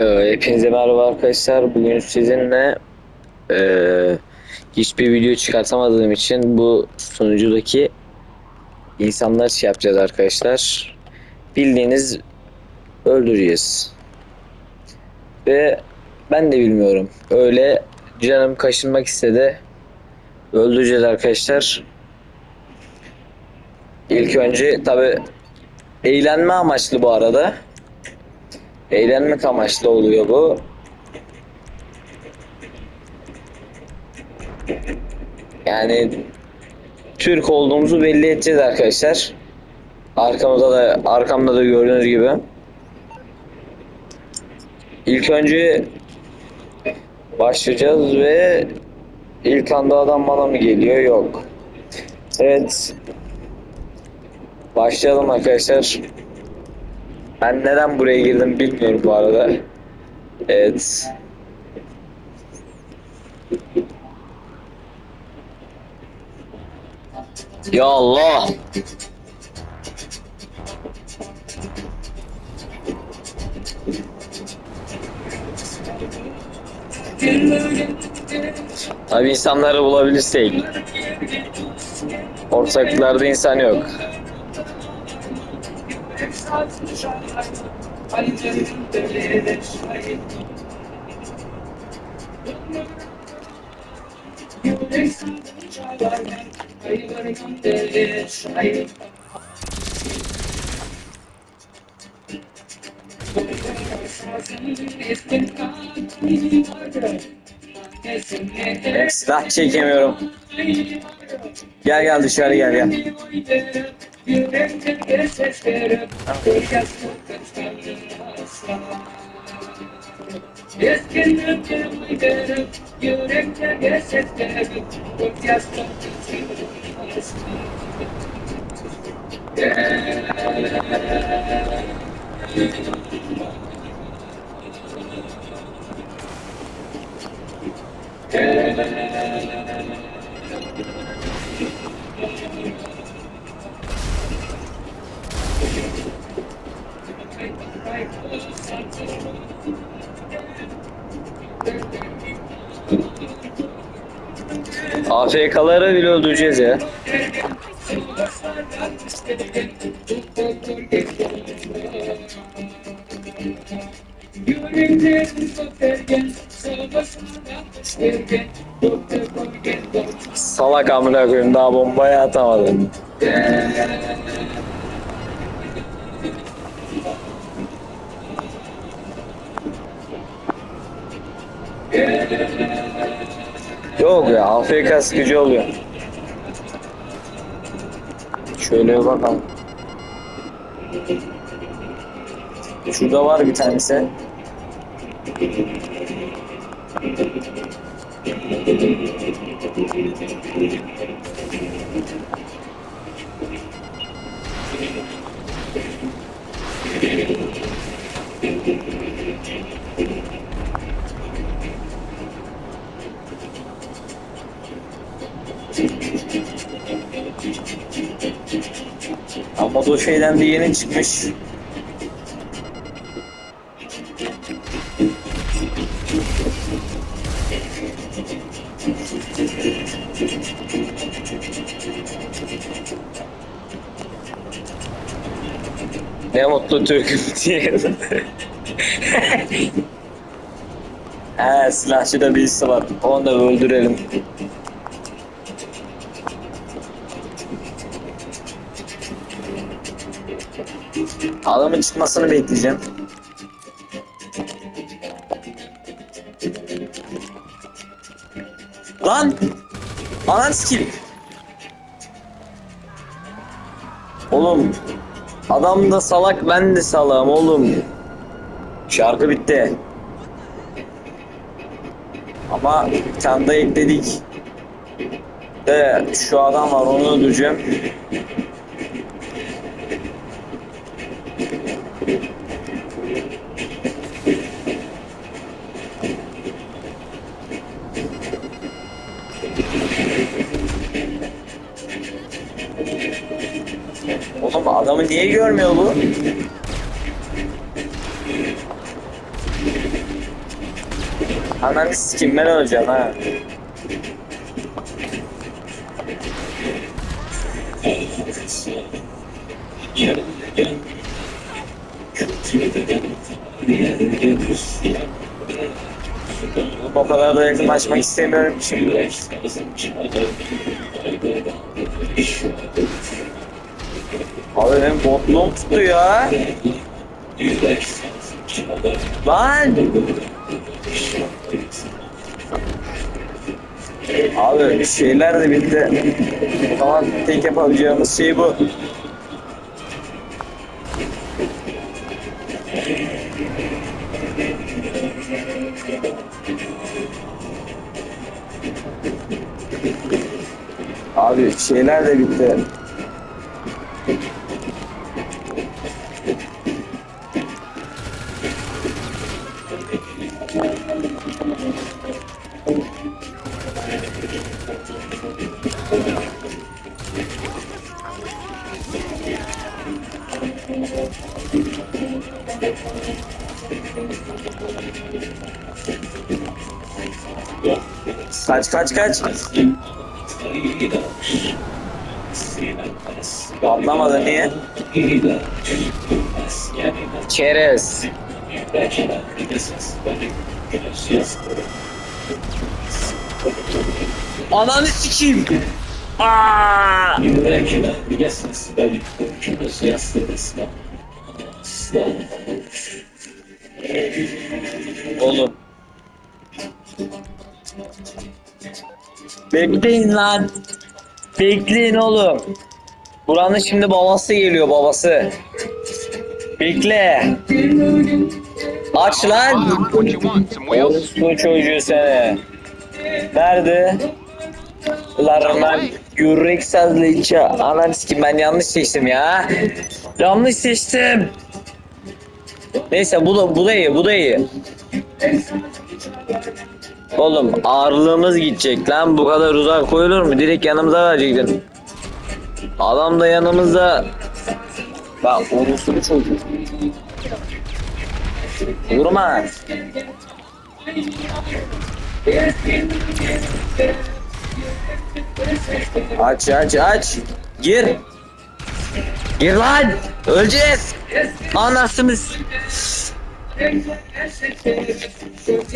Ee, Hepinize merhaba arkadaşlar. Bugün sizinle eee, hiçbir video çıkartamadığım için bu sunucudaki insanlar şey yapacağız arkadaşlar. Bildiğiniz öldüreceğiz. Ve ben de bilmiyorum. Öyle canım kaşınmak istedi. Öldüreceğiz arkadaşlar. İlk önce tabi eğlenme amaçlı bu arada. Eğlenmek amaçlı oluyor bu. Yani Türk olduğumuzu belli edeceğiz arkadaşlar. Arkamızda da arkamda da gördüğünüz gibi. İlk önce başlayacağız ve ilk anda adam bana mı geliyor? Yok. Evet. Başlayalım arkadaşlar. Ben neden buraya girdim bilmiyorum bu arada. Evet. Ya Allah. Tabi insanları bulabilirsek. Ortaklarda insan yok. Silah çekemiyorum. Gel gel dışarı gel gel. You lift it, this is it up. We just took the time to You AFK'ları bile öldüreceğiz ya. Salak amına koyayım daha bombayı atamadı. Yok ya AFK sıkıcı oluyor. Şöyle bakalım. Şurada var bir tanesi. Ama o şeyden de yeni çıkmış. Ne mutlu Türk'üm diye. He silahçıda birisi var. Onu da öldürelim. Adamın çıkmasını bekleyeceğim. Lan! Anan sikeyim. Oğlum adam da salak ben de salağım oğlum. Şarkı bitti. Ama bir tane ekledik. De şu adam var onu öldüreceğim. Adamı niye görmüyor bu? Ananı sikim ben öleceğim ha. O kadar da yakınlaşmak istemiyorum şimdi. Abi benim botluğum tuttu ya. Lan! Abi şeyler de bitti. O zaman tek yapabileceğimiz şey bu. Abi şeyler de bitti. Kaç kaç kaç. Anlamadı niye? Çerez. Ananı sikeyim. Aa! Oğlum. Bekleyin lan. Bekleyin oğlum. Buranın şimdi babası geliyor babası. Bekle. Aç lan. Bu çocuğu seni. Nerede? Ulan lan yürek sazlayınca ananı sikim ben yanlış seçtim ya. Yanlış seçtim. Neyse bu da bu da iyi bu da iyi. Oğlum ağırlığımız gidecek lan bu kadar uzak koyulur mu? Direkt yanımıza verecektin. Adam da yanımızda. Bak orospu çocuk. Vurma. Aç aç aç. Gir. Gir lan. Öleceğiz. Anasımız.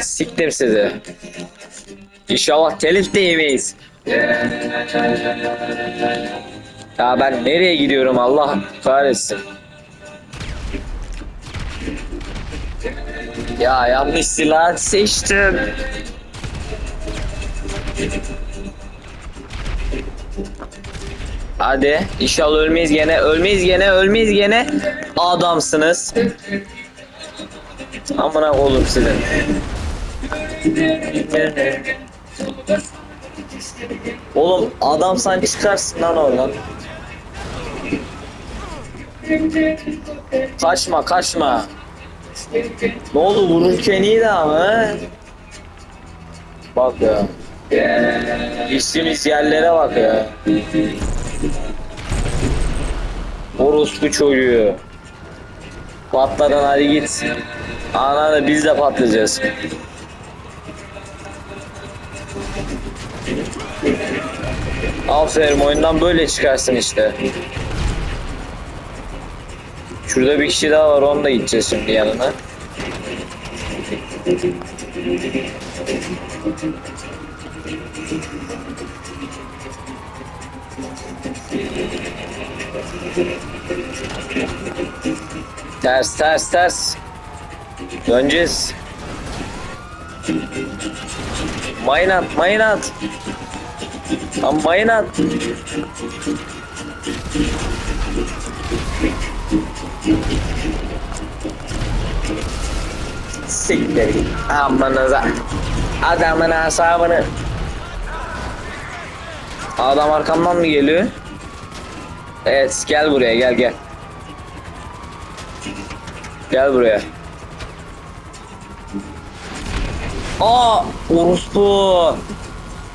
Siktim sizi. İnşallah telif de yemeyiz. Ya ben nereye gidiyorum Allah kahretsin. Ya yanlış silah seçtim. Hadi inşallah ölmeyiz gene ölmeyiz gene ölmeyiz gene adamsınız. Amına oğlum sizin. Oğlum adamsan çıkarsın lan oradan. Kaçma kaçma. Ne oldu vururken iyiydi ama. Bak ya. İçtiğimiz yerlere bak ya. Orospu çocuğu. Patladın hadi git. Ana biz de patlayacağız. Aferin oyundan böyle çıkarsın işte. Şurada bir kişi daha var onu da gideceğiz şimdi yanına. Ters ters ters. Döneceğiz. Mayın at mayın at. Tam mayın at. Siktir git. Amanıza. Adamın asabını. Adam arkamdan mı geliyor? Evet gel buraya gel gel. Gel buraya. Aa orospu.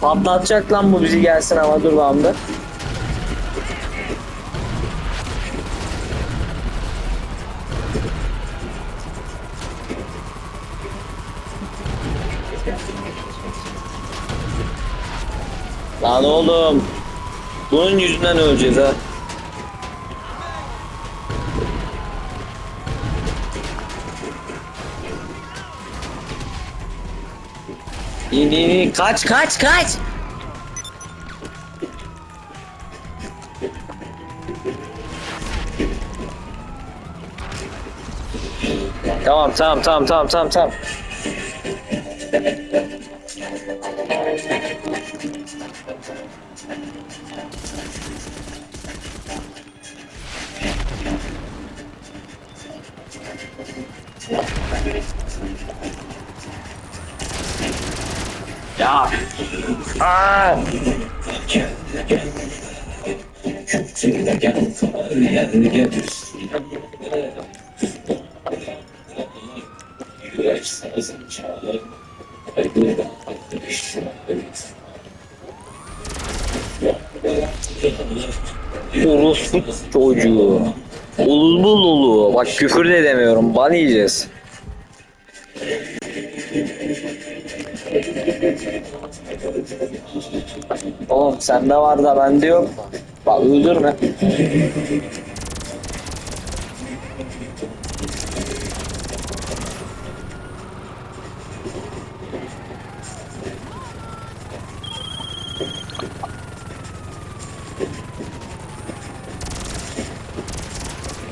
Patlatacak lan bu bizi gelsin ama dur lan Lan oğlum. Bunun yüzünden öleceğiz ha. İn in in. Kaç kaç kaç. Tamam tamam tamam tamam tamam tamam. Ya. Aa. Orospu çocuğu. Ulbul ulu. Bak küfür de edemiyorum. Ban yiyeceğiz. Oğlum sende var da bende yok. Bak öldürme.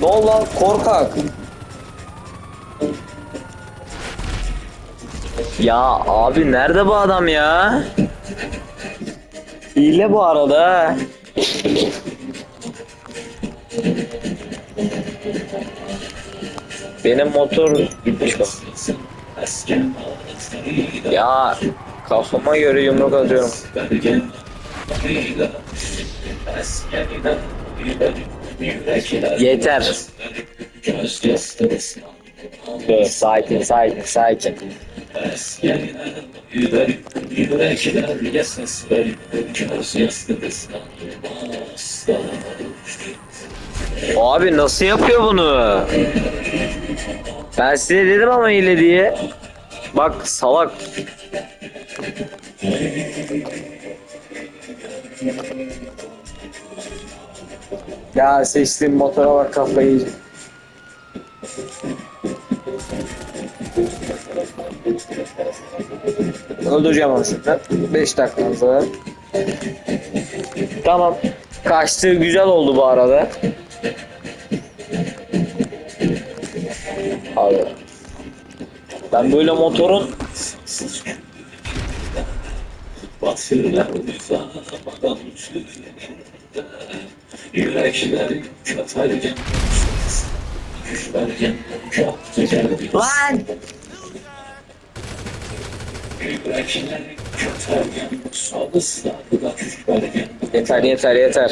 Ne oldu lan korkak? Ya abi nerede bu adam ya? Hile bu arada. Benim motor gitmiş bak. Ya kafama göre yumruk atıyorum. Yeter. Dur, sakin sakin sakin. Abi nasıl yapıyor bunu? Ben size dedim ama hile diye. Bak salak. Ya seçtiğim motora bak kafayı. Öldüreceğim onu şimdi. 5 dakikamız var. Tamam. Kaçtığı güzel oldu bu arada. Abi. Ben böyle motorun Lan! Yürekler çatarken Sağda sağda düşlerken Yeter yeter yeter.